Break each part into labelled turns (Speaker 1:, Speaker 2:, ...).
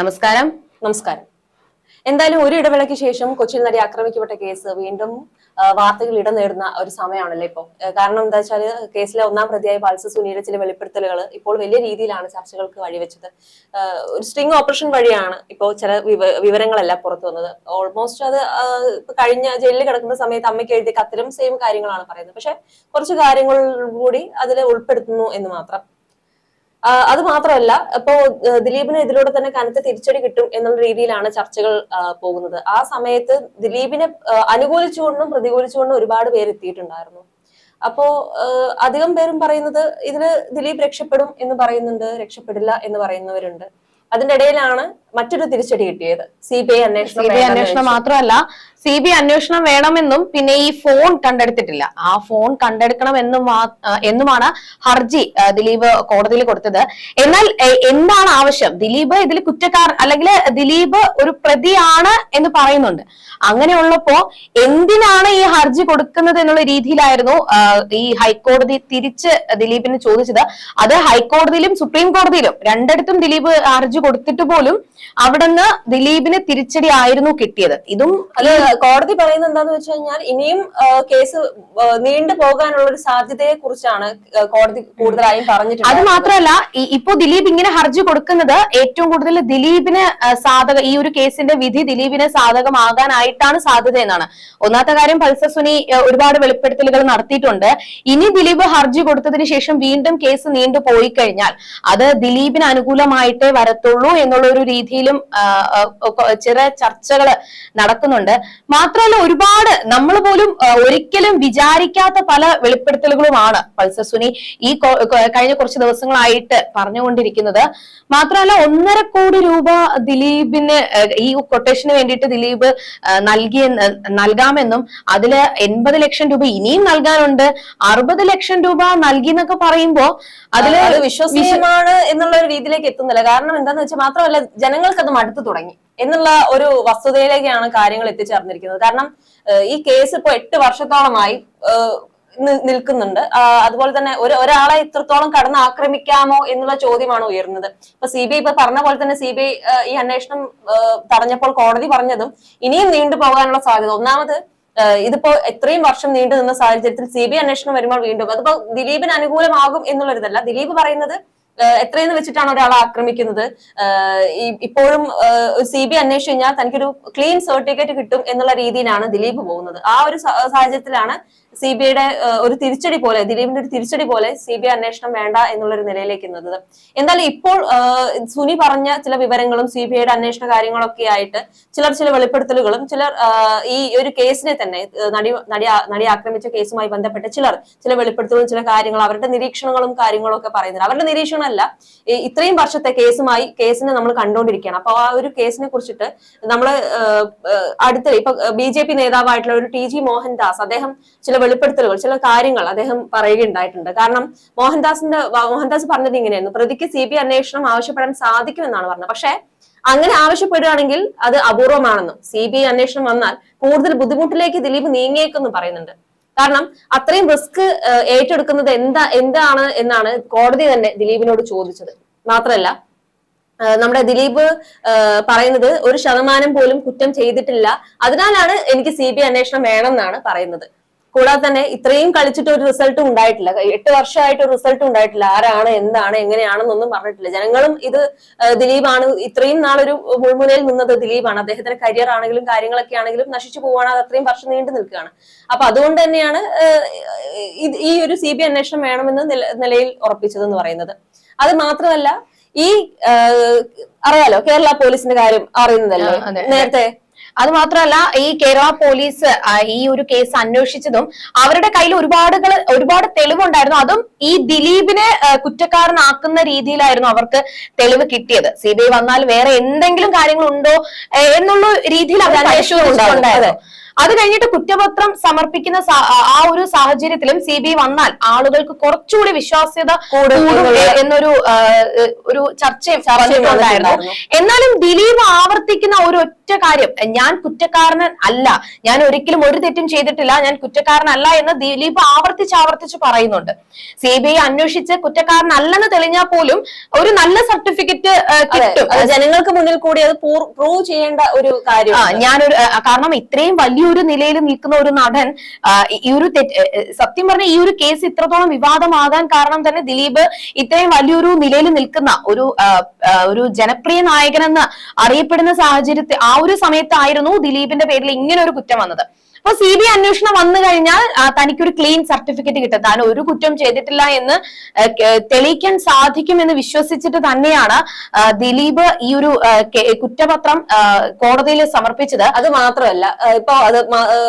Speaker 1: നമസ്കാരം.
Speaker 2: നമസ്കാരം. എന്തായാലും ഒരു ഇടവേളയ്ക്ക് ശേഷം കൊച്ചിയിൽ നടി ആക്രമിക്കപ്പെട്ട കേസ് വീണ്ടും വാർത്തകൾ ഇടം നേടുന്ന ഒരു സമയമാണല്ലോ ഇപ്പോൾ കാരണം എന്താ വെച്ചാൽ കേസിലെ ഒന്നാം പ്രതിയായ പൾസ് സുനിയുടെ ചില വെളിപ്പെടുത്തലുകൾ ഇപ്പോൾ വലിയ രീതിയിലാണ് ചർച്ചകൾക്ക് വഴിവെച്ചത്. ഒരു സ്ട്രിങ് ഓപ്പറേഷൻ വഴിയാണ് ഇപ്പോൾ ചില വിവരങ്ങളല്ല പുറത്തു വന്നത്. ഓൾമോസ്റ്റ് അത് കഴിഞ്ഞ ജയിലിൽ കിടക്കുന്ന സമയത്ത് അമ്മയ്ക്ക് എഴുതിയ കത്തിലും സെയിം കാര്യങ്ങളാണ് പറയുന്നത്. പക്ഷെ കുറച്ച് കാര്യങ്ങൾ കൂടി അതിൽ ഉൾപ്പെടുത്തുന്നു എന്ന് മാത്രം. അത് മാത്രമല്ല ഇപ്പോ ദിലീപിന് ഇതിലൂടെ തന്നെ കനത്ത തിരിച്ചടി കിട്ടും എന്നുള്ള രീതിയിലാണ് ചർച്ചകൾ പോകുന്നത്. ആ സമയത്ത് ദിലീപിനെ അനുകൂലിച്ചുകൊണ്ടും പ്രതികൂലിച്ചുകൊണ്ടും ഒരുപാട് പേര് എത്തിയിട്ടുണ്ടായിരുന്നു. അപ്പോ അധികം പേരും പറയുന്നത് ഇതിന് ദിലീപ് രക്ഷപ്പെടും എന്ന് പറയുന്നുണ്ട് രക്ഷപ്പെടില്ല എന്ന് പറയുന്നവരുണ്ട്. അതിന്റെ ഇടയിലാണ് മറ്റൊരു തിരിച്ചടി കിട്ടിയത്. സി ബി ഐ അന്വേഷണം
Speaker 1: മാത്രമല്ല സി ബി അന്വേഷണം വേണമെന്നും പിന്നെ ഈ ഫോൺ കണ്ടെടുത്തിട്ടില്ല. ആ ഫോൺ കണ്ടെടുക്കണം എന്നും എന്നുമാണ് ഹർജി ദിലീപ് കോടതിയിൽ കൊടുത്തത്. എന്നാൽ എന്താണ് ആവശ്യം? ദിലീപ് ഇതിൽ കുറ്റക്കാർ അല്ലെങ്കിൽ ദിലീപ് ഒരു പ്രതിയാണ് എന്ന് പറയുന്നുണ്ട്. അങ്ങനെയുള്ളപ്പോ എന്തിനാണ് ഈ ഹർജി കൊടുക്കുന്നത് എന്നുള്ള രീതിയിലായിരുന്നു ഈ ഹൈക്കോടതി തിരിച്ച് ദിലീപിന് ചോദിച്ചത്. അത് ഹൈക്കോടതിയിലും സുപ്രീം കോടതിയിലും രണ്ടിടത്തും ദിലീപ് ഹർജി കൊടുത്തിട്ട് പോലും അവിടുന്ന് ദിലീപിന് തിരിച്ചടി ആയിരുന്നു കിട്ടിയത്. ഇതും
Speaker 2: കോടതി പറയുന്നത് എന്താന്ന് വെച്ച് കഴിഞ്ഞാൽ ഇനിയും കേസ് നീണ്ടു പോകാനുള്ള ഒരു സാധ്യതയെ കുറിച്ചാണ് കോടതി കൂടുതലായും
Speaker 1: അത്
Speaker 2: പറഞ്ഞിട്ടുള്ളത്
Speaker 1: മാത്രമല്ല ഈ- ഇപ്പോ ദിലീപ് ഇങ്ങനെ ഹർജി കൊടുക്കുന്നത് ഏറ്റവും കൂടുതൽ ദിലീപിന് സാധക ഈ ഒരു കേസിന്റെ വിധി ദിലീപിന് സാധകമാകാനായിട്ടാണ് സാധ്യത എന്നാണ്. ഒന്നാമത്തെ കാര്യം പൾസർ സുനി ഒരുപാട് വെളിപ്പെടുത്തലുകൾ നടത്തിയിട്ടുണ്ട്. ഇനി ദിലീപ് ഹർജി കൊടുത്തതിന് ശേഷം വീണ്ടും കേസ് നീണ്ടു പോയി കഴിഞ്ഞാൽ അത് ദിലീപിന് അനുകൂലമായിട്ടേ വരത്തുള്ളൂ എന്നുള്ള ഒരു രീതിയിലും ചെറിയ ചർച്ചകൾ നടക്കുന്നുണ്ട്. മാത്രമല്ല ഒരുപാട് നമ്മൾ പോലും ഒരിക്കലും വിചാരിക്കാത്ത പല വെളിപ്പെടുത്തലുകളുമാണ് പൾസർ സുനി ഈ കഴിഞ്ഞ കുറച്ച് ദിവസങ്ങളായിട്ട് പറഞ്ഞുകൊണ്ടിരിക്കുന്നത്. മാത്രമല്ല ഒന്നര കോടി രൂപ ദിലീപിന് ഈ കൊട്ടേഷന് വേണ്ടിയിട്ട് ദിലീപ് നൽകിയ നൽകാമെന്നും അതിൽ എൺപത് ലക്ഷം രൂപ ഇനിയും നൽകാനുണ്ട്. അറുപത് ലക്ഷം രൂപ നൽകി എന്നൊക്കെ പറയുമ്പോ അതിൽ
Speaker 2: അത് വിശ്വസനീയമാണ് എന്നുള്ള ഒരു രീതിയിലേക്ക് എത്തുന്നില്ല. കാരണം എന്താന്ന് വെച്ചാൽ മാത്രമല്ല ജനങ്ങൾക്ക് അത് മടുത്തു തുടങ്ങി. എന്നുള്ള ഒരു വസ്തുതയിലേക്കാണ് കാര്യങ്ങൾ എത്തിച്ചേർന്നിരിക്കുന്നത്. കാരണം ഈ കേസ് ഇപ്പൊ എട്ട് വർഷത്തോളമായി നിൽക്കുന്നുണ്ട്. അതുപോലെ തന്നെ ഒരു ഒരാളെ ഇത്രത്തോളം കടന്ന് ആക്രമിക്കാമോ എന്നുള്ള ചോദ്യമാണ് ഉയർന്നത് ഇപ്പൊ സി ബി ഐ ഇപ്പൊ പറഞ്ഞ പോലെ തന്നെ സി ബി ഐ ഈ അന്വേഷണം തടഞ്ഞപ്പോൾ കോടതി പറഞ്ഞതും ഇനിയും നീണ്ടു പോകാനുള്ള സാധ്യത. ഒന്നാമത് ഇതിപ്പോ എത്രയും വർഷം നീണ്ടു നിന്ന സാഹചര്യത്തിൽ സി ബി ഐ അന്വേഷണം വരുമ്പോൾ വീണ്ടും അതിപ്പോ ദിലീപിന് അനുകൂലമാകും എന്നുള്ളൊരിതല്ല. ദിലീപ് പറയുന്നത് എത്രയെന്ന് വെച്ചിട്ടാണ് ഒരാളെ ആക്രമിക്കുന്നത്? ഇപ്പോഴും സി ബി അന്വേഷിച്ചു കഴിഞ്ഞാൽ തനിക്കൊരു ക്ലീൻ സർട്ടിഫിക്കറ്റ് കിട്ടും എന്നുള്ള രീതിയിലാണ് ദിലീപ് പോകുന്നത്. ആ ഒരു സാഹചര്യത്തിലാണ് സി ബി ഐയുടെ ഒരു തിരിച്ചടി പോലെ ദിലീപിന്റെ ഒരു തിരിച്ചടി പോലെ സി ബി ഐ അന്വേഷണം വേണ്ട എന്നുള്ള ഒരു നിലയിലേക്ക് എന്നത് എന്തായാലും ഇപ്പോൾ സുനി പറഞ്ഞ ചില വിവരങ്ങളും സി ബി ഐയുടെ അന്വേഷണ കാര്യങ്ങളൊക്കെ ആയിട്ട് ചിലർ ചില വെളിപ്പെടുത്തലുകളും ചിലർ ഈ ഒരു കേസിനെ തന്നെ നടി നടി നടി ആക്രമിച്ച കേസുമായി ബന്ധപ്പെട്ട് ചിലർ ചില വെളിപ്പെടുത്തലുകളും ചില കാര്യങ്ങൾ അവരുടെ നിരീക്ഷണങ്ങളും കാര്യങ്ങളും ഒക്കെ പറയുന്നത് അവരുടെ നിരീക്ഷണമല്ല ഇത്രയും വർഷത്തെ കേസുമായി കേസിനെ നമ്മൾ കണ്ടുകൊണ്ടിരിക്കുകയാണ്. അപ്പൊ ആ ഒരു കേസിനെ കുറിച്ചിട്ട് നമ്മൾ അടുത്ത ഇപ്പൊ ബി ജെ പി നേതാവായിട്ടുള്ള ഒരു ടി ജി മോഹൻദാസ് അദ്ദേഹം ചില വെളിപ്പെടുത്തലുകൾ ചില കാര്യങ്ങൾ അദ്ദേഹം പറയുകയുണ്ടായിട്ടുണ്ട്. കാരണം മോഹൻദാസിന്റെ മോഹൻദാസ് പറഞ്ഞത് ഇങ്ങനെയായിരുന്നു പ്രതിക്ക് സി ബി അന്വേഷണം ആവശ്യപ്പെടാൻ സാധിക്കുമെന്നാണ് പറഞ്ഞത്. പക്ഷേ അങ്ങനെ ആവശ്യപ്പെടുകയാണെങ്കിൽ അത് അപൂർവമാണെന്നും സി ബി ഐ അന്വേഷണം വന്നാൽ കൂടുതൽ ബുദ്ധിമുട്ടിലേക്ക് ദിലീപ് നീങ്ങിയേക്കെന്നും പറയുന്നുണ്ട്. കാരണം അത്രയും റിസ്ക് ഏറ്റെടുക്കുന്നത് എന്താ എന്താണ് എന്നാണ് കോടതി തന്നെ ദിലീപിനോട് ചോദിച്ചത്. മാത്രമല്ല നമ്മുടെ ദിലീപ് പറയുന്നത് ഒരു ശതമാനം പോലും കുറ്റം ചെയ്തിട്ടില്ല. അതിനാലാണ് എനിക്ക് സി ബി അന്വേഷണം വേണമെന്നാണ് പറയുന്നത്. കൂടാതെ തന്നെ ഇത്രയും കളിച്ചിട്ട് ഒരു റിസൾട്ടും ഉണ്ടായിട്ടില്ല. എട്ട് വർഷമായിട്ട് ഒരു റിസൾട്ടും ഉണ്ടായിട്ടില്ല. ആരാണ് എന്താണ് എങ്ങനെയാണെന്നൊന്നും പറഞ്ഞിട്ടില്ല. ജനങ്ങളും ഇത് ദിലീപാണ് ഇത്രയും നാളൊരു മുൾമുനയിൽ നിന്നത് ദിലീപാണ്. അദ്ദേഹത്തിന്റെ കരിയർ ആണെങ്കിലും കാര്യങ്ങളൊക്കെ ആണെങ്കിലും നശിച്ചു പോവാണ്. അത് അത്രയും വർഷം നീണ്ടു നിൽക്കുകയാണ്. അപ്പൊ അതുകൊണ്ട് തന്നെയാണ് ഈ ഒരു സി ബി അന്വേഷണം വേണമെന്ന് നില- നിലയിൽ ഉറപ്പിച്ചതെന്ന് പറയുന്നത്. അത് മാത്രമല്ല ഈ അറിയാലോ കേരള പോലീസിന്റെ കാര്യം അറിയുന്നതല്ലേ? നേരത്തെ
Speaker 1: അത് മാത്രമല്ല ഈ കേരള പോലീസ് ഈ ഒരു കേസ് അന്വേഷിച്ചതും അവരുടെ കയ്യിൽ ഒരുപാട് ഒരുപാട് തെളിവുണ്ടായിരുന്നു. അതും ഈ ദിലീപിനെ കുറ്റക്കാരനാക്കുന്ന രീതിയിലായിരുന്നു അവർക്ക് തെളിവ് കിട്ടിയത്. സി ബി ഐ വന്നാൽ വേറെ എന്തെങ്കിലും കാര്യങ്ങൾ ഉണ്ടോ എന്നുള്ള രീതിയിൽ അവർ. പരിശോധിച്ചിട്ടുണ്ടായിരുന്നു. അത് കഴിഞ്ഞിട്ട് കുറ്റപത്രം സമർപ്പിക്കുന്ന ആ- ഒരു സാഹചര്യത്തിലും സി ബി ഐ വന്നാൽ ആളുകൾക്ക് കുറച്ചുകൂടി വിശ്വാസ്യത എന്നൊരു ഒരു ചർച്ചയും വന്നിട്ടുണ്ടായിരുന്നു. എന്നാലും ദിലീപ് ആവർത്തിക്കുന്ന ഒരു ഒറ്റ കാര്യം ഞാൻ കുറ്റക്കാരനൻ അല്ല ഞാൻ ഒരിക്കലും ഒരു തെറ്റും ചെയ്തിട്ടില്ല ഞാൻ കുറ്റക്കാരനല്ല എന്ന് ദിലീപ് ആവർത്തിച്ച് ആവർത്തിച്ച് പറയുന്നുണ്ട്. സി ബി ഐ അന്വേഷിച്ച് കുറ്റക്കാരനല്ലെന്ന് തെളിഞ്ഞാൽ പോലും ഒരു നല്ല സർട്ടിഫിക്കറ്റ് കിട്ടും.
Speaker 2: ജനങ്ങൾക്ക് മുന്നിൽ കൂടി അത് പ്രൂവ് ചെയ്യേണ്ട ഒരു കാര്യം
Speaker 1: ഞാനൊരു കാരണം ഇത്രയും വലിയൊരു നിലയിൽ നിൽക്കുന്ന ഒരു നടൻ ഈ ഒരു സത്യം പറഞ്ഞ ഈ ഒരു കേസ് ഇത്രത്തോളം വിവാദമാകാൻ കാരണം തന്നെ ദിലീപ് ഇത്രയും വലിയൊരു നിലയിൽ നിൽക്കുന്ന ഒരു ഒരു ജനപ്രിയ നായകനെന്ന് അറിയപ്പെടുന്ന സാഹചര്യത്തിൽ ആ ഒരു സമയത്തായിരുന്നു ദിലീപിന്റെ പേരിൽ ഇങ്ങനെ ഒരു കുറ്റം വന്നത്. അപ്പൊ സി ബി ഐ അന്വേഷണം വന്നു കഴിഞ്ഞാൽ തനിക്ക് തനിക്കൊരു ക്ലീൻ സർട്ടിഫിക്കറ്റ് കിട്ടും. താൻ ഒരു കുറ്റം ചെയ്തിട്ടില്ല എന്ന് തെളിയിക്കാൻ സാധിക്കും തെളിയിക്കാൻ സാധിക്കുമെന്ന് വിശ്വസിച്ചിട്ട് തന്നെയാണ് ദിലീപ് ഈ ഒരു കുറ്റപത്രം കോടതിയിൽ സമർപ്പിച്ചത്.
Speaker 2: അത് മാത്രമല്ല ഇപ്പൊ അത്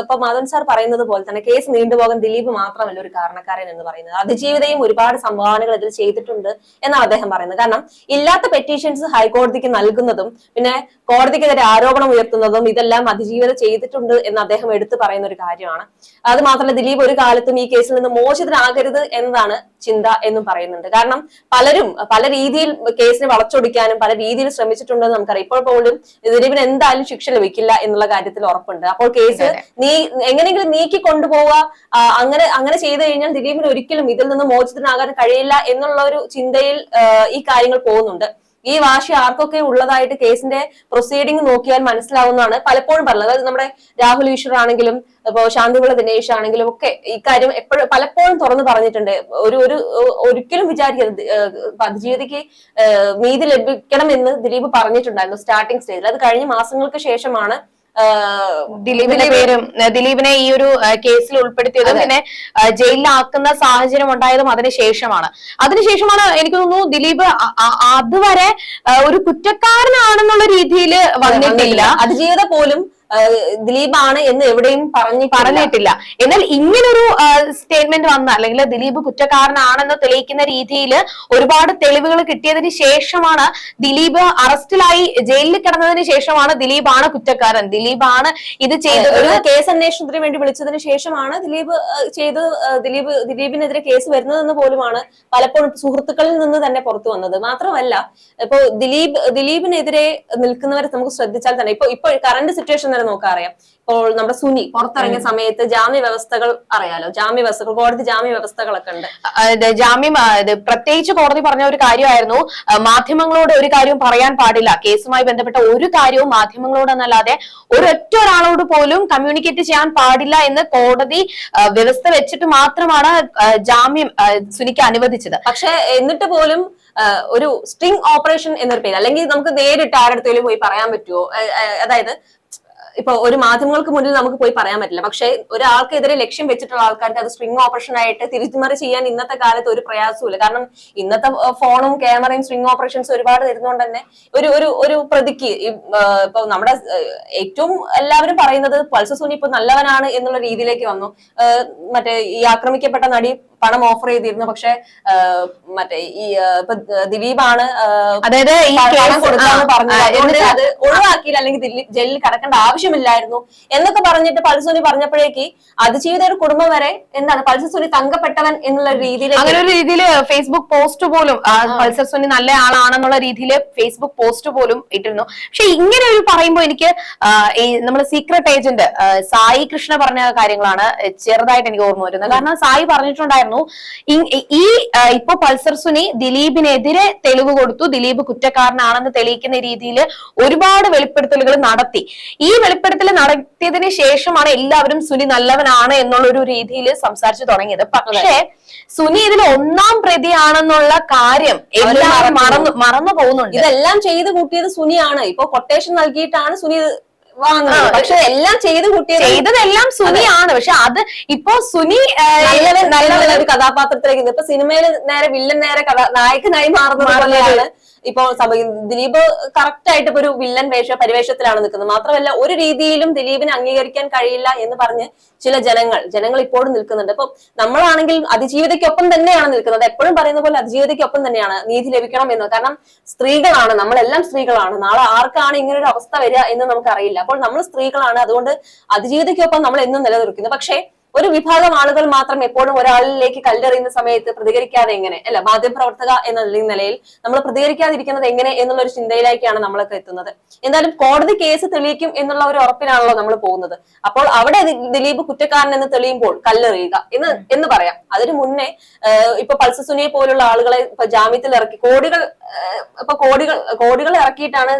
Speaker 2: ഇപ്പൊ മദൻ സാർ പറയുന്നത് പോലെ തന്നെ കേസ് നീണ്ടുപോകാൻ ദിലീപ് മാത്രമല്ല ഒരു കാരണക്കാരൻ എന്ന് പറയുന്നത്. അതിജീവിതയും ഒരുപാട് സംഭാവനകൾ ഇതിൽ ചെയ്തിട്ടുണ്ട് എന്നാണ് അദ്ദേഹം പറയുന്നത്. കാരണം ഇല്ലാത്ത പെറ്റീഷൻസ് ഹൈക്കോടതിക്ക് നൽകുന്നതും പിന്നെ കോടതിക്കെതിരെ ആരോപണം ഉയർത്തുന്നതും ഇതെല്ലാം അതിജീവിത ചെയ്തിട്ടുണ്ട് എന്ന് അദ്ദേഹം എടുത്തു പറയുന്ന ഒരു കാര്യമാണ്. അത് മാത്രമല്ല ദിലീപ് ഒരു കാലത്തും ഈ കേസിൽ നിന്ന് മോചിതനാകരുത് എന്നതാണ് ചിന്ത എന്നും പറയുന്നുണ്ട്. കാരണം പലരും പല രീതിയിൽ കേസിനെ വളച്ചൊടിക്കാനും പല രീതിയിൽ ശ്രമിച്ചിട്ടുണ്ടെന്ന് നമുക്കറിയാം. ഇപ്പോൾ പോലും ദിലീപിന് എന്തായാലും ശിക്ഷ ലഭിക്കില്ല എന്നുള്ള കാര്യത്തിൽ ഉറപ്പുണ്ട്. അപ്പോൾ കേസ് നീ എങ്ങനെയെങ്കിലും നീക്കി കൊണ്ടുപോവുക. അങ്ങനെ അങ്ങനെ ചെയ്തു കഴിഞ്ഞാൽ ദിലീപിന് ഒരിക്കലും ഇതിൽ നിന്ന് മോചിതനാകാൻ കഴിയില്ല എന്നുള്ള ഒരു ചിന്തയിൽ ഈ കാര്യങ്ങൾ പോകുന്നുണ്ട്. ഈ വാശി ആർക്കൊക്കെ ഉള്ളതായിട്ട് കേസിന്റെ പ്രൊസീഡിംഗ് നോക്കിയാൽ മനസ്സിലാവുന്നതാണ്. പലപ്പോഴും പറഞ്ഞത്. അതായത് നമ്മുടെ രാഹുൽ ഈശ്വർ ആണെങ്കിലും ഇപ്പോ ശാന്തികുള ദിനേശ് ആണെങ്കിലും ഒക്കെ ഇക്കാര്യം എപ്പോഴും പലപ്പോഴും തുറന്നു പറഞ്ഞിട്ടുണ്ട്. ഒരു ഒരു ഒരിക്കലും വിചാരിക്കരുത്. അതിജീവിതയ്ക്ക് നീതി ലഭിക്കണം എന്ന് ദിലീപ് പറഞ്ഞിട്ടുണ്ടായിരുന്നു സ്റ്റാർട്ടിംഗ് സ്റ്റേജിൽ അത് കഴിഞ്ഞ മാസങ്ങൾക്ക് ശേഷമാണ്
Speaker 1: ദിലീപിന്റെ പേരും ദിലീപിനെ ഈ ഒരു കേസിൽ ഉൾപ്പെടുത്തിയതും പിന്നെ ജയിലിലാക്കുന്ന സാഹചര്യം ഉണ്ടായതും അതിനുശേഷമാണ് അതിനുശേഷമാണ് എനിക്ക് തോന്നുന്നു ദിലീപ് അതുവരെ ഒരു കുറ്റക്കാരനാണെന്നുള്ള രീതിയിൽ വന്നിട്ടില്ല.
Speaker 2: അതിജീവിത പോലും ദിലീപാണ് എന്ന് എവിടെയും പറഞ്ഞു
Speaker 1: പറഞ്ഞിട്ടില്ല. എന്നാൽ ഇങ്ങനൊരു സ്റ്റേറ്റ്മെന്റ് വന്ന അല്ലെങ്കിൽ ദിലീപ് കുറ്റക്കാരനാണെന്ന് തെളിയിക്കുന്ന രീതിയിൽ ഒരുപാട് തെളിവുകൾ കിട്ടിയതിന് ശേഷമാണ് ദിലീപ് അറസ്റ്റിലായി ജയിലിൽ കിടന്നതിന് ശേഷമാണ് ദിലീപാണ് കുറ്റക്കാരൻ. ദിലീപാണ് ഇത് ചെയ്തത്.
Speaker 2: ഒരു കേസ് അന്വേഷണത്തിന് വേണ്ടി വിളിച്ചതിന് ശേഷമാണ് ദിലീപ് ചെയ്ത് ദിലീപ് ദിലീപിനെതിരെ കേസ് വരുന്നതെന്ന് പോലുമാണ് പലപ്പോഴും സുഹൃത്തുക്കളിൽ നിന്ന് തന്നെ പുറത്തു വന്നത്. മാത്രമല്ല ഇപ്പോ ദിലീപ് ദിലീപിനെതിരെ നിൽക്കുന്നവരെ നമുക്ക് ശ്രദ്ധിച്ചാൽ തന്നെ ഇപ്പൊ ഇപ്പൊ കറണ്ട് സിറ്റുവേഷൻ തന്നെ നമുക്ക് അറിയാം. ഇപ്പോൾ നമ്മുടെ സുനി പുറത്തിറങ്ങിയ സമയത്ത് ജാമ്യ വ്യവസ്ഥകൾ അറിയാലോ? ജാമ്യ വ്യവസ്ഥകൾ കോടതി ജാമ്യ വ്യവസ്ഥകളൊക്കെ ഉണ്ട്.
Speaker 1: ജാമ്യം പ്രത്യേകിച്ച് കോടതി പറഞ്ഞ ഒരു കാര്യമായിരുന്നു. മാധ്യമങ്ങളോട് ഒരു കാര്യവും പറയാൻ പാടില്ല. കേസുമായി ബന്ധപ്പെട്ട ഒരു കാര്യവും മാധ്യമങ്ങളോട് മാധ്യമങ്ങളോടെന്നല്ലാതെ ഒരൊറ്റ ഒരാളോട് പോലും കമ്മ്യൂണിക്കേറ്റ് ചെയ്യാൻ പാടില്ല എന്ന് കോടതി വ്യവസ്ഥ വെച്ചിട്ട് മാത്രമാണ് ജാമ്യം സുനിക്ക് അനുവദിച്ചത്.
Speaker 2: പക്ഷെ എന്നിട്ട് പോലും ഒരു സ്ട്രിങ് ഓപ്പറേഷൻ എന്നൊരു പേര് അല്ലെങ്കിൽ നമുക്ക് നേരിട്ട് ആരുടെ പോയി പറയാൻ പറ്റുമോ അതായത് ഇപ്പൊ ഒരു മാധ്യമങ്ങൾക്ക് മുന്നിൽ നമുക്ക് പോയി പറയാൻ പറ്റില്ല. പക്ഷെ ഒരാൾക്കെതിരെ ലക്ഷ്യം വെച്ചിട്ടുള്ള ആൾക്കാർക്ക് അത് സ്ട്രിങ് ഓപ്പറേഷൻ ആയിട്ട് തിരിച്ചുമറി ചെയ്യാൻ ഇന്നത്തെ കാലത്ത് ഒരു പ്രയാസമില്ല കാരണം ഇന്നത്തെ ഫോണും ക്യാമറയും സ്ട്രിങ് ഓപ്പറേഷൻസ് ഒരുപാട് തരുന്നോണ്ട് തന്നെ ഒരു ഒരു ഒരു പ്രതിക്ക് ഇപ്പൊ നമ്മുടെ ഏറ്റവും എല്ലാവരും പറയുന്നത് പൾസസൂനി സുനി ഇപ്പൊ നല്ലവനാണ് എന്നുള്ള രീതിയിലേക്ക് വന്നു. മറ്റേ ഈ ആക്രമിക്കപ്പെട്ട നടി പണം ഓഫർ ചെയ്തിരുന്നു. പക്ഷെ മറ്റേ ഈ ഇപ്പൊ ദിലീപാണ് ആ,
Speaker 1: അതായത്
Speaker 2: അത് ഒഴിവാക്കിയില്ല. അല്ലെങ്കിൽ ജയിലിൽ കിടക്കേണ്ട ആവശ്യമില്ലായിരുന്നു. എന്നൊക്കെ പറഞ്ഞിട്ട് പൾസുനി പറഞ്ഞപ്പോഴേക്ക് അതിജീവിത ഒരു കുടുംബം വരെ എന്താണ് പൾസുനി തങ്കപ്പെട്ടവൻ എന്നുള്ള രീതിയിൽ
Speaker 1: അങ്ങനെ ഒരു രീതിയിൽ ഫേസ്ബുക്ക് പോസ്റ്റ് പോലും പൾസർ സുനി നല്ല ആളാണെന്നുള്ള രീതിയിൽ ഫേസ്ബുക്ക് പോസ്റ്റ് പോലും ഇട്ടിരുന്നു. പക്ഷെ ഇങ്ങനെ ഒരു പറയുമ്പോൾ എനിക്ക് നമ്മുടെ സീക്രട്ട് ഏജന്റ് സായി കൃഷ്ണ പറഞ്ഞ കാര്യങ്ങളാണ് ചെറുതായിട്ട് എനിക്ക് ഓർമ്മ വരുന്നത്. കാരണം സായി പറഞ്ഞിട്ടുണ്ടായിരുന്നു ഈ- ഈ ഇപ്പൊ പൾസർ സുനി ദിലീപിനെതിരെ തെളിവ് കൊടുത്തു. ദിലീപ് കുറ്റക്കാരനാണെന്ന് തെളിയിക്കുന്ന രീതിയിൽ ഒരുപാട് വെളിപ്പെടുത്തലുകൾ നടത്തി. ഈ വെളിപ്പെടുത്തൽ നടത്തിയതിന് ശേഷമാണ് എല്ലാവരും സുനി നല്ലവനാണ് എന്നുള്ള ഒരു രീതിയിൽ സംസാരിച്ചു തുടങ്ങിയത്. പക്ഷേ സുനി ഇതിൽ ഒന്നാം പ്രതിയാണെന്നുള്ള കാര്യം എല്ലാവരും മറന്നു മറന്നു പോകുന്നുണ്ട്.
Speaker 2: ഇതെല്ലാം ചെയ്ത് കൂട്ടിയത് സുനിയാണ്. ഇപ്പൊ കൊട്ടേഷൻ നൽകിയിട്ടാണ് സുനി വാങ്ങുന്നത്. പക്ഷെ എല്ലാം ചെയ്ത് കൂട്ടിയത്
Speaker 1: ചെയ്തതെല്ലാം സുനിയാണ്. പക്ഷെ അത് ഇപ്പൊ സുനി
Speaker 2: നല്ല ഒരു കഥാപാത്രത്തിലേക്ക് ഇപ്പൊ സിനിമയിൽ നേരെ വില്ലൻ നേരെ കഥ നായകനായി മാറുന്നത് പോലെയാണ്. ഇപ്പൊ സമ- ദിലീപ് കറക്റ്റ് ആയിട്ട് ഇപ്പൊ ഒരു വില്ലൻ വേഷ പരിവേഷത്തിലാണ് നിൽക്കുന്നത്. മാത്രമല്ല ഒരു രീതിയിലും ദിലീപിനെ അംഗീകരിക്കാൻ കഴിയില്ല എന്ന് പറഞ്ഞ് ചില ജനങ്ങൾ ജനങ്ങൾ ഇപ്പോഴും നിൽക്കുന്നുണ്ട്. അപ്പൊ നമ്മളാണെങ്കിൽ അതിജീവിതയ്ക്കൊപ്പം തന്നെയാണ് നിൽക്കുന്നത്. എപ്പോഴും പറയുന്ന പോലെ അതിജീവിതയ്ക്കൊപ്പം തന്നെയാണ് നീതി ലഭിക്കണം എന്ന്. കാരണം സ്ത്രീകളാണ് നമ്മളെല്ലാം സ്ത്രീകളാണ്. നാളെ ആർക്കാണ് ഇങ്ങനെ ഒരു അവസ്ഥ വരിക എന്ന് നമുക്കറിയില്ല. അപ്പോൾ നമ്മൾ സ്ത്രീകളാണ്. അതുകൊണ്ട് അതിജീവിതയ്ക്കൊപ്പം നമ്മൾ എന്നും നിലനിൽക്കുന്നു. പക്ഷേ ഒരു വിഭാഗം ആളുകൾ മാത്രം എപ്പോഴും ഒരാളിലേക്ക് കല്ലെറിയുന്ന സമയത്ത് പ്രതികരിക്കാതെ എങ്ങനെ? അല്ല മാധ്യമപ്രവർത്തക എന്ന നിലയിൽ നമ്മൾ പ്രതികരിക്കാതിരിക്കുന്നത് എങ്ങനെ എന്നുള്ള ഒരു ചിന്തയിലേക്കാണ് നമ്മളൊക്കെ എത്തുന്നത്. എന്തായാലും കോടതി കേസ് തെളിയിക്കും എന്നുള്ള ഒരു ഉറപ്പിലാണല്ലോ നമ്മൾ പോകുന്നത്. അപ്പോൾ അവിടെ ദിലീപ് കുറ്റക്കാരൻ എന്ന് തെളിയുമ്പോൾ കല്ലെറിയുക എന്ന് എന്ന് പറയാം. അതിനു മുന്നേ ഇപ്പൊ പൾസസുനിയെ പോലുള്ള ആളുകളെ ഇപ്പൊ ജാമ്യത്തിൽ ഇറക്കി കോടികൾ ഇപ്പൊ കോടികൾ കോടികൾ ഇറക്കിയിട്ടാണ്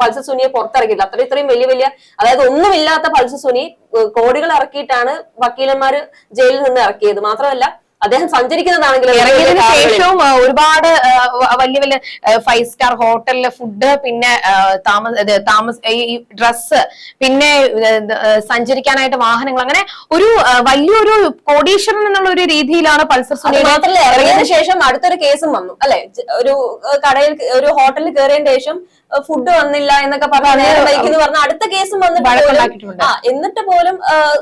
Speaker 2: പൾസസുനിയെ പൾസ സുനിയെ പുറത്തിറക്കിയത് അത്ര ഇത്രയും വലിയ വലിയ അതായത് ഒന്നുമില്ലാത്ത പൾസ സുനി ഏഹ് കോടികൾ ഇറക്കിയിട്ടാണ് വക്കീലന്മാര് ജയിലിൽ നിന്ന് ഇറക്കിയത്. മാത്രമല്ല അദ്ദേഹം സഞ്ചരിക്കുന്നതാണെങ്കിലും
Speaker 1: ഇറങ്ങിയതിനു ശേഷവും ഒരുപാട് വലിയ വലിയ ഫൈവ് സ്റ്റാർ ഹോട്ടലിലെ ഫുഡ് പിന്നെ താമസ താമസ ഈ ഡ്രസ്സ് പിന്നെ സഞ്ചരിക്കാനായിട്ട് വാഹനങ്ങൾ അങ്ങനെ ഒരു വലിയൊരു കോടീശ്വരൻ എന്നുള്ള ഒരു രീതിയിലാണ് പൾസർ
Speaker 2: മാത്രമല്ല ഇറങ്ങിയതിനു ശേഷം അടുത്തൊരു കേസും വന്നു. അല്ലെ? ഒരു കടയിൽ ഒരു ഹോട്ടലിൽ കയറിയതിന് ശേഷം ഫുഡ് വന്നില്ല എന്നൊക്കെ പറഞ്ഞ എന്ന് പറഞ്ഞ അടുത്ത കേസും വന്നിട്ട് പോലും എന്നിട്ട് പോലും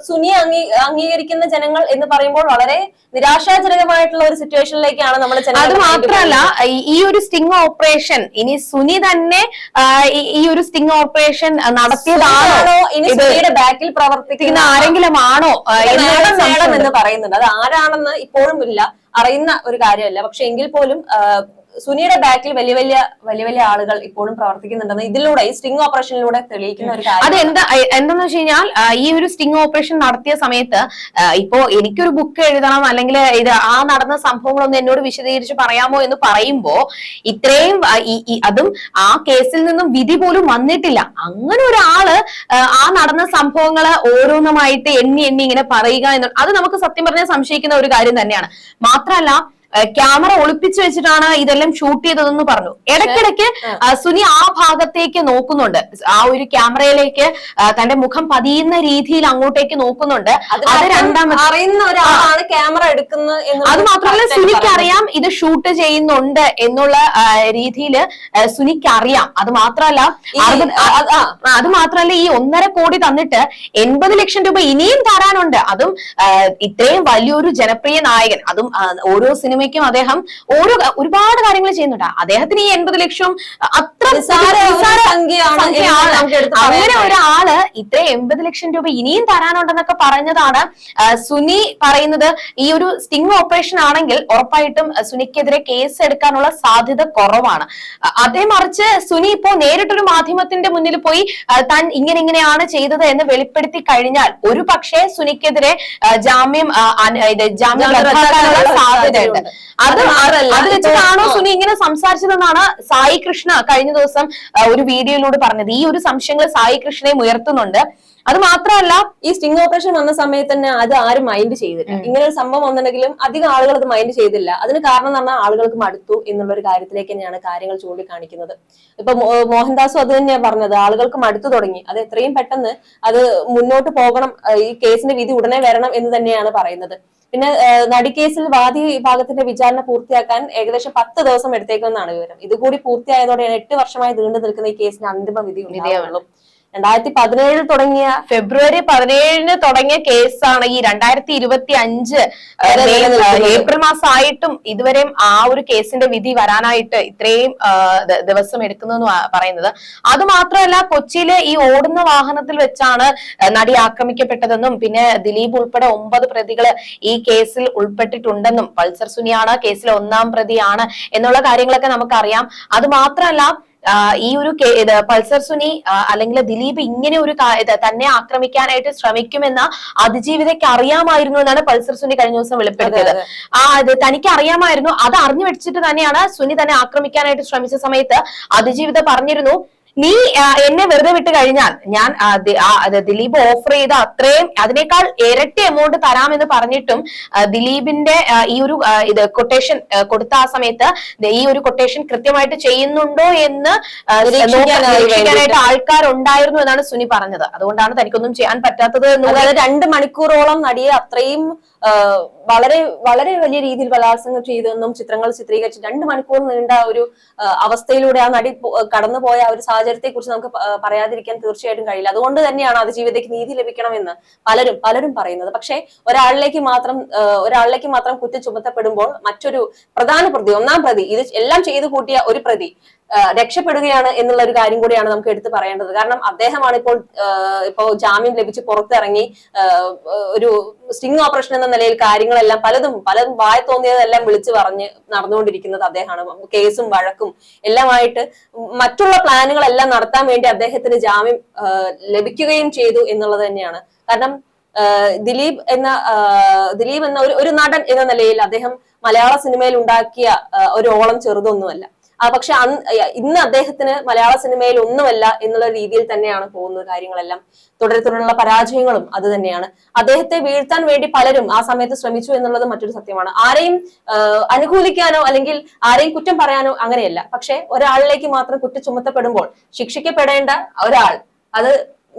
Speaker 2: സുനിയെ അംഗീകരിക്കുന്ന ജനങ്ങൾ എന്ന് പറയുമ്പോൾ വളരെ നിരാശാജനകമായിട്ടുള്ള ഒരു സിറ്റുവേഷനിലേക്കാണ് നമ്മൾ
Speaker 1: അത് മാത്രല്ല ഈ- ഒരു സ്റ്റിംഗ് ഓപ്പറേഷൻ ഇനി സുനി തന്നെ ഈ- ഒരു സ്റ്റിംഗ് ഓപ്പറേഷൻ നടത്തിയതാണോ?
Speaker 2: ഇനി സുനിയുടെ ബാക്കിൽ പ്രവർത്തിക്കുന്ന
Speaker 1: ആരെങ്കിലും ആണോ.
Speaker 2: എന്ന് പറയുന്നുണ്ട്. അത് ആരാണെന്ന് ഇപ്പോഴും ഇല്ല അറിയുന്ന ഒരു കാര്യമല്ല. പക്ഷെ എങ്കിൽ പോലും സുനിയുടെ ബാക്കിൽ വലിയ വലിയ വലിയ വലിയ ആളുകൾ ഇപ്പോഴും പ്രവർത്തിക്കുന്നുണ്ടെന്ന് ഇതിലൂടെ ഈ സ്റ്റിംഗ് ഓപ്പറേഷനിലൂടെ തെളിയിക്കുന്ന ഒരു കാര്യം.
Speaker 1: അത് എന്താ എന്താന്ന് വെച്ച് കഴിഞ്ഞാൽ ഈ ഒരു സ്റ്റിംഗ് ഓപ്പറേഷൻ നടത്തിയ സമയത്ത് ഇപ്പോ എനിക്കൊരു ബുക്ക് എഴുതണം അല്ലെങ്കിൽ ഇത് ആ നടന്ന സംഭവങ്ങളൊന്നും എന്നോട് വിശദീകരിച്ച് പറയാമോ എന്ന് പറയുമ്പോ ഇത്രയും അതും ആ കേസിൽ നിന്നും വിധി പോലും വന്നിട്ടില്ല. അങ്ങനെ ഒരാൾ ആ, നടന്ന സംഭവങ്ങൾ ഓരോന്നുമായിട്ട് എണ്ണി എണ്ണി ഇങ്ങനെ പറയുക എന്ന് അത് നമുക്ക് സത്യം പറഞ്ഞാൽ സംശയിക്കുന്ന ഒരു കാര്യം തന്നെയാണ്. മാത്രല്ല ക്യാമറ ഒളിപ്പിച്ചു വെച്ചിട്ടാണ് ഇതെല്ലാം ഷൂട്ട് ചെയ്തതെന്ന് പറഞ്ഞു. ഇടയ്ക്കിടയ്ക്ക് സുനി ആ ഭാഗത്തേക്ക് നോക്കുന്നുണ്ട്. ആ ഒരു ക്യാമറയിലേക്ക് തന്റെ മുഖം പതിയുന്ന രീതിയിൽ അങ്ങോട്ടേക്ക് നോക്കുന്നുണ്ട്. അത് രണ്ടാമത്
Speaker 2: അറിയുന്ന ഒരാളാണ് ക്യാമറ എടുക്കുന്നത്
Speaker 1: അത് മാത്രമല്ല സുനിക്ക് അറിയാം ഇത് ഷൂട്ട് ചെയ്യുന്നുണ്ട് എന്നുള്ള രീതിയിൽ സുനിക്ക് അറിയാം അത് മാത്രമല്ല അത് മാത്രമല്ല ഈ ഒന്നര കോടി തന്നിട്ട് എൺപത് ലക്ഷം രൂപ ഇനിയും തരാനുണ്ട്. അതും ഇത്രയും വലിയൊരു ജനപ്രിയ നായകൻ. അതും ഓരോ ഓരോ സിനിമയ്ക്കും അദ്ദേഹം ഓരോ ഒരുപാട് കാര്യങ്ങൾ ചെയ്യുന്നുണ്ട്. അദ്ദേഹത്തിന് ഈ എൺപത് ലക്ഷം അത്ര അങ്ങനെ ഒരാൾ ഇത്ര എൺപത് ലക്ഷം രൂപ ഇനിയും തരാനുണ്ടെന്നൊക്കെ പറഞ്ഞതാണ് സുനി പറയുന്നത്. ഈ ഒരു സ്റ്റിംഗ് ഓപ്പറേഷൻ ആണെങ്കിൽ ഉറപ്പായിട്ടും സുനിക്കെതിരെ കേസ് എടുക്കാനുള്ള സാധ്യത കുറവാണ്. അതേ മറിച്ച് സുനി ഇപ്പോ നേരിട്ടൊരു മാധ്യമത്തിന്റെ മുന്നിൽ പോയി താൻ ഇങ്ങനെ ഇങ്ങനെയാണ് ചെയ്തത് എന്ന് വെളിപ്പെടുത്തി കഴിഞ്ഞാൽ ഒരു പക്ഷേ സുനിക്കെതിരെ ജാമ്യം ജാമ്യം റദ്ദാക്കാനുള്ള സാധ്യതയുണ്ട്. അത്.
Speaker 2: അത്
Speaker 1: വെച്ചിട്ടാണോ സുനി ഇങ്ങനെ സംസാരിച്ചതെന്നാണ് സായി കൃഷ്ണ കഴിഞ്ഞ ദിവസം ഒരു വീഡിയോയിലൂടെ പറഞ്ഞത്. ഈ ഒരു സംശയങ്ങൾ സായി കൃഷ്ണയും ഉയർത്തുന്നുണ്ട്. അത് മാത്രമല്ല
Speaker 2: ഈ സ്റ്റിംഗ് ഓപ്പറേഷൻ വന്ന സമയത്ത് തന്നെ അത് ആരും മൈൻഡ് ചെയ്തില്ല. ഇങ്ങനെ ഒരു സംഭവം വന്നിട്ടുണ്ടെങ്കിലും അധികം ആളുകൾ അത് മൈൻഡ് ചെയ്തില്ല. അതിന് കാരണം എന്ന് പറഞ്ഞാൽ ആളുകൾക്ക് മടുത്തു എന്നുള്ള ഒരു കാര്യത്തിലേക്ക് തന്നെയാണ് കാര്യങ്ങൾ ചൂണ്ടിക്കാണിക്കുന്നത്. ഇപ്പൊ മോഹൻദാസും അത് തന്നെയാണ് പറഞ്ഞത്. ആളുകൾക്ക് മടുത്തു തുടങ്ങി. അത് എത്രയും പെട്ടെന്ന് അത് മുന്നോട്ട് പോകണം. ഈ കേസിന്റെ വിധി ഉടനെ വരണം എന്ന് തന്നെയാണ് പറയുന്നത്. പിന്നെ നടിക്കേസിൽ വാദി വിഭാഗത്തിന്റെ വിചാരണ പൂർത്തിയാക്കാൻ ഏകദേശം പത്ത് ദിവസം എടുത്തേക്കുമെന്നാണ് വിവരം. ഇതുകൂടി പൂർത്തിയായതോടെയാണ് എട്ട് വർഷമായി നീണ്ടു നിൽക്കുന്ന ഈ കേസിന് അന്തിമ വിധി ഉണ്ടാവുള്ളൂ. രണ്ടായിരത്തി പതിനേഴിൽ തുടങ്ങിയ
Speaker 1: ഫെബ്രുവരി പതിനേഴിന് തുടങ്ങിയ കേസാണ് ഈ രണ്ടായിരത്തി ഇരുപത്തി അഞ്ച് ഏപ്രിൽ മാസം ആയിട്ടും ഇതുവരെയും ആ ഒരു കേസിന്റെ വിധി വരാനായിട്ട് ഇത്രയും ദിവസം എടുക്കുന്നു പറയുന്നത്. അത് മാത്രമല്ല കൊച്ചിയിലെ ഈ ഓടുന്ന വാഹനത്തിൽ വെച്ചാണ് നടി ആക്രമിക്കപ്പെട്ടതെന്നും പിന്നെ ദിലീപ് ഉൾപ്പെടെ ഒമ്പത് പ്രതികൾ ഈ കേസിൽ ഉൾപ്പെട്ടിട്ടുണ്ടെന്നും പൾസർ സുനിയാണ് കേസിലെ ഒന്നാം പ്രതിയാണ് എന്നുള്ള കാര്യങ്ങളൊക്കെ നമുക്കറിയാം. അത് മാത്രമല്ല ഈ ഒരു പൾസർ സുനി അല്ലെങ്കിൽ ദിലീപ് ഇങ്ങനെ ഒരു തന്നെ ആക്രമിക്കാനായിട്ട് ശ്രമിക്കുമെന്ന അതിജീവിതയ്ക്ക് അറിയാമായിരുന്നു എന്നാണ് പൾസർ സുനി കഴിഞ്ഞ ദിവസം വെളിപ്പെടുത്തിയത്. ആ അത്. തനിക്ക് അറിയാമായിരുന്നു അത് അറിഞ്ഞു വെച്ചിട്ട് തന്നെയാണ് സുനി തന്നെ ആക്രമിക്കാനായിട്ട് ശ്രമിച്ച സമയത്ത് അതിജീവിത പറഞ്ഞിരുന്നു. നീ എന്നെ വെറുതെ വിട്ട് കഴിഞ്ഞാൽ ഞാൻ ദിലീപ് ഓഫർ ചെയ്ത അത്രയും അതിനേക്കാൾ ഇരട്ടി എമൗണ്ട് തരാമെന്ന് പറഞ്ഞിട്ടും ദിലീപിന്റെ ഈ ഒരു ഇത് കൊട്ടേഷൻ കൊടുത്ത ആ സമയത്ത് ഈ ഒരു കൊട്ടേഷൻ കൃത്യമായിട്ട് ചെയ്യുന്നുണ്ടോ എന്ന് ആ,
Speaker 2: നിരീക്ഷിക്കാനായി
Speaker 1: നോക്കാൻ- നിരീക്ഷിക്കാനായിട്ട് ആൾക്കാരുണ്ടായിരുന്നു എന്നാണ് സുനി പറഞ്ഞത്. അതുകൊണ്ടാണ് തനിക്കൊന്നും ചെയ്യാൻ പറ്റാത്തത്
Speaker 2: എന്നുള്ളത്. രണ്ട് മണിക്കൂറോളം നടിയെ അത്രയും വളരെ വളരെ വലിയ രീതിയിൽ ബലാത്സംഗം ചെയ്തെന്നും ചിത്രങ്ങൾ ചിത്രീകരിച്ച് രണ്ട് മണിക്കൂർ നീണ്ട ഒരു അവസ്ഥയിലൂടെ ആ നടി കടന്നുപോയ ആ ഒരു സാഹചര്യത്തെ കുറിച്ച് നമുക്ക് പറയാതിരിക്കാൻ തീർച്ചയായിട്ടും കഴിയില്ല. അതുകൊണ്ട് തന്നെയാണ് അതിജീവിതയ്ക്ക് നീതി ലഭിക്കണമെന്ന് പലരും പലരും പറയുന്നത്. പക്ഷേ ഒരാളിലേക്ക് മാത്രം ഒരാളിലേക്ക് മാത്രം കുറ്റം ചുമത്തപ്പെടുമ്പോൾ മറ്റൊരു പ്രധാന പ്രതി ഒന്നാം പ്രതി ഇത് എല്ലാം ചെയ്തു കൂട്ടിയ ഒരു പ്രതി രക്ഷപ്പെടുകയാണ് എന്നുള്ള ഒരു കാര്യം കൂടിയാണ് നമുക്ക് എടുത്തു പറയേണ്ടത്. കാരണം അദ്ദേഹമാണ് ഇപ്പോൾ ഇപ്പോൾ ഇപ്പോ ജാമ്യം ലഭിച്ച് പുറത്തിറങ്ങി ഒരു സ്റ്റിംഗ് ഓപ്പറേഷൻ എന്ന നിലയിൽ കാര്യങ്ങളെല്ലാം പലതും പലതും വായ തോന്നിയതെല്ലാം വിളിച്ചു പറഞ്ഞ് നടന്നുകൊണ്ടിരിക്കുന്നത് അദ്ദേഹമാണ്. കേസും വഴക്കും എല്ലാമായിട്ട് മറ്റുള്ള പ്ലാനുകളെല്ലാം നടത്താൻ വേണ്ടി അദ്ദേഹത്തിന് ജാമ്യം ലഭിക്കുകയും ചെയ്തു എന്നുള്ളത് തന്നെയാണ്. കാരണം ദിലീപ് എന്ന ദിലീപ് എന്ന ഒരു നടൻ എന്ന നിലയിൽ അദ്ദേഹം മലയാള സിനിമയിൽ ഉണ്ടാക്കിയ ഒരു ഓളം ചെറുതൊന്നുമല്ല. പക്ഷെ ഇന്ന് അദ്ദേഹത്തിന് മലയാള സിനിമയിൽ ഒന്നുമല്ല എന്നുള്ള രീതിയിൽ തന്നെയാണ് പോകുന്നത് കാര്യങ്ങളെല്ലാം. തുടരെ തുടരെയുള്ള പരാജയങ്ങളും അത് തന്നെയാണ്. അദ്ദേഹത്തെ വീഴ്ത്താൻ വേണ്ടി പലരും ആ സമയത്ത് ശ്രമിച്ചു എന്നുള്ളത് മറ്റൊരു സത്യമാണ്. ആരെയും അനുകൂലിക്കാനോ അല്ലെങ്കിൽ ആരെയും കുറ്റം പറയാനോ അങ്ങനെയല്ല. പക്ഷെ ഒരാളിലേക്ക് മാത്രം കുറ്റം ചുമത്തപ്പെടുമ്പോൾ ശിക്ഷിക്കപ്പെടേണ്ട ഒരാൾ അത്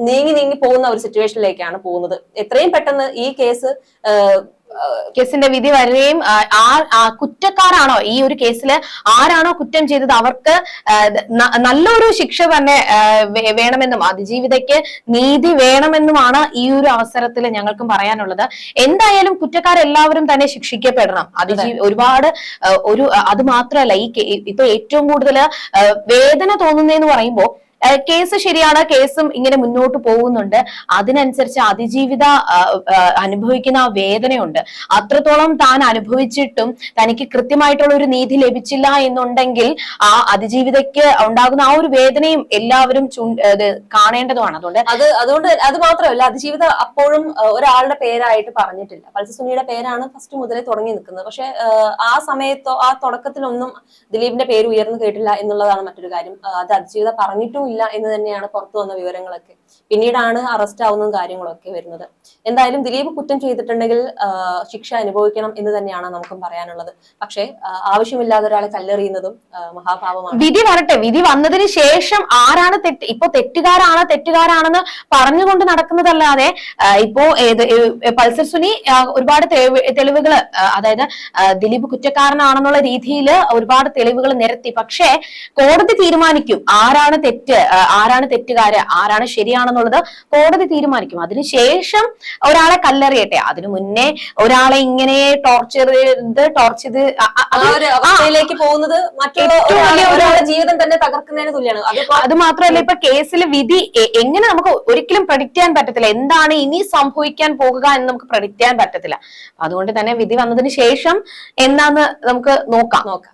Speaker 2: നീങ്ങി നീങ്ങി പോകുന്ന ഒരു സിറ്റുവേഷനിലേക്കാണ് പോകുന്നത്. എത്രയും പെട്ടെന്ന് ഈ കേസ്
Speaker 1: കേസിന്റെ വിധി വരികയും ആ, കുറ്റക്കാരാണോ ഈ ഒരു കേസിൽ ആരാണോ കുറ്റം ചെയ്തത് അവർക്ക് നല്ലൊരു ശിക്ഷ തന്നെ വേണമെന്നും അതിജീവിതയ്ക്ക് നീതി വേണമെന്നുമാണ് ഈ ഒരു അവസരത്തിൽ ഞങ്ങൾക്കും പറയാനുള്ളത്. എന്തായാലും കുറ്റക്കാരെല്ലാവരും തന്നെ ശിക്ഷിക്കപ്പെടണം. അതിജീവി ഒരുപാട് ഒരു അത് മാത്രമല്ല ഈ ഇപ്പൊ ഏറ്റവും കൂടുതൽ വേദന തോന്നുന്നതെന്ന് പറയുമ്പോൾ കേസ് ശരിയാണ് കേസും ഇങ്ങനെ മുന്നോട്ട് പോകുന്നുണ്ട്. അതിനനുസരിച്ച് അതിജീവിത അനുഭവിക്കുന്ന ആ വേദനയുണ്ട്. അത്രത്തോളം താൻ അനുഭവിച്ചിട്ടും തനിക്ക് കൃത്യമായിട്ടുള്ള ഒരു നീതി ലഭിച്ചില്ല എന്നുണ്ടെങ്കിൽ ആ അതിജീവിതയ്ക്ക് ഉണ്ടാകുന്ന ആ ഒരു വേദനയും എല്ലാവരും കാണേണ്ടതുമാണ്. അതുകൊണ്ട്
Speaker 2: അത് അതുകൊണ്ട് അത് മാത്രമല്ല അതിജീവിത അപ്പോഴും ഒരാളുടെ പേരായിട്ട് പറഞ്ഞിട്ടില്ല. പൾസസുനിയുടെ പേരാണ് ഫസ്റ്റ് മുതലേ തുടങ്ങി നിൽക്കുന്നത്. പക്ഷെ ആ സമയത്തോ ആ തുടക്കത്തിലൊന്നും ദിലീപിന്റെ പേര് ഉയർന്നു കേട്ടില്ല എന്നുള്ളതാണ് മറ്റൊരു കാര്യം. അത് അതിജീവിത പറഞ്ഞിട്ടും ഇല്ല എന്ന് തന്നെയാണ് പുറത്തു വന്ന വിവരങ്ങളൊക്കെ. പിന്നീടാണ് അറസ്റ്റ് ആവുന്നതും കാര്യങ്ങളൊക്കെ വരുന്നത്. എന്തായാലും ദിലീപ് കുറ്റം ചെയ്തിട്ടുണ്ടെങ്കിൽ ശിക്ഷ അനുഭവിക്കണം എന്ന് തന്നെയാണ് നമുക്കും പറയാനുള്ളത്. പക്ഷേ ആവശ്യമില്ലാതെ ഒരാളെ കല്ലെറിയുന്നതും മഹാഭാവമാണ്
Speaker 1: വിധി വരട്ടെ. വിധി വന്നതിന് ശേഷം ആരാണ് തെറ്റ് ഇപ്പൊ തെറ്റുകാരാണ് തെറ്റുകാരാണെന്ന് പറഞ്ഞുകൊണ്ട് നടക്കുന്നതല്ലാതെ ഇപ്പോ പൾസർ സുനി ഒരുപാട് തെളിവുകൾ അതായത് ദിലീപ് കുറ്റക്കാരനാണെന്നുള്ള രീതിയിൽ ഒരുപാട് തെളിവുകൾ നിരത്തി. പക്ഷേ കോടതി തീരുമാനിക്കും ആരാണ് തെറ്റ് ആരാണ് തെറ്റുകാര് ആരാണ് ശരിയാണെന്നുള്ളത് കോടതി തീരുമാനിക്കും. അതിനുശേഷം ഒരാളെ കല്ലെറിയട്ടെ. അതിനു മുന്നേ ഒരാളെ ഇങ്ങനെ ടോർച്ചർ ചെയ്ത് ടോർച്ച് ചെയ്ത്
Speaker 2: അവസ്ഥയിലേക്ക് പോകുന്നത് ഒരാളുടെ ജീവിതം തന്നെ തകർക്കുന്നതിന് തുല്യമാണ്
Speaker 1: അത് മാത്രമല്ല ഇപ്പൊ കേസിൽ വിധി എങ്ങനെ നമുക്ക് ഒരിക്കലും പ്രഡിക്റ്റ് ചെയ്യാൻ പറ്റത്തില്ല. എന്താണ് ഇനി സംഭവിക്കാൻ പോകുക എന്ന് നമുക്ക് പ്രഡിക്റ്റ് ചെയ്യാൻ പറ്റത്തില്ല. അതുകൊണ്ട് തന്നെ വിധി വന്നതിന് ശേഷം എന്താന്ന് നമുക്ക് നോക്കാം.
Speaker 2: നോക്കാം.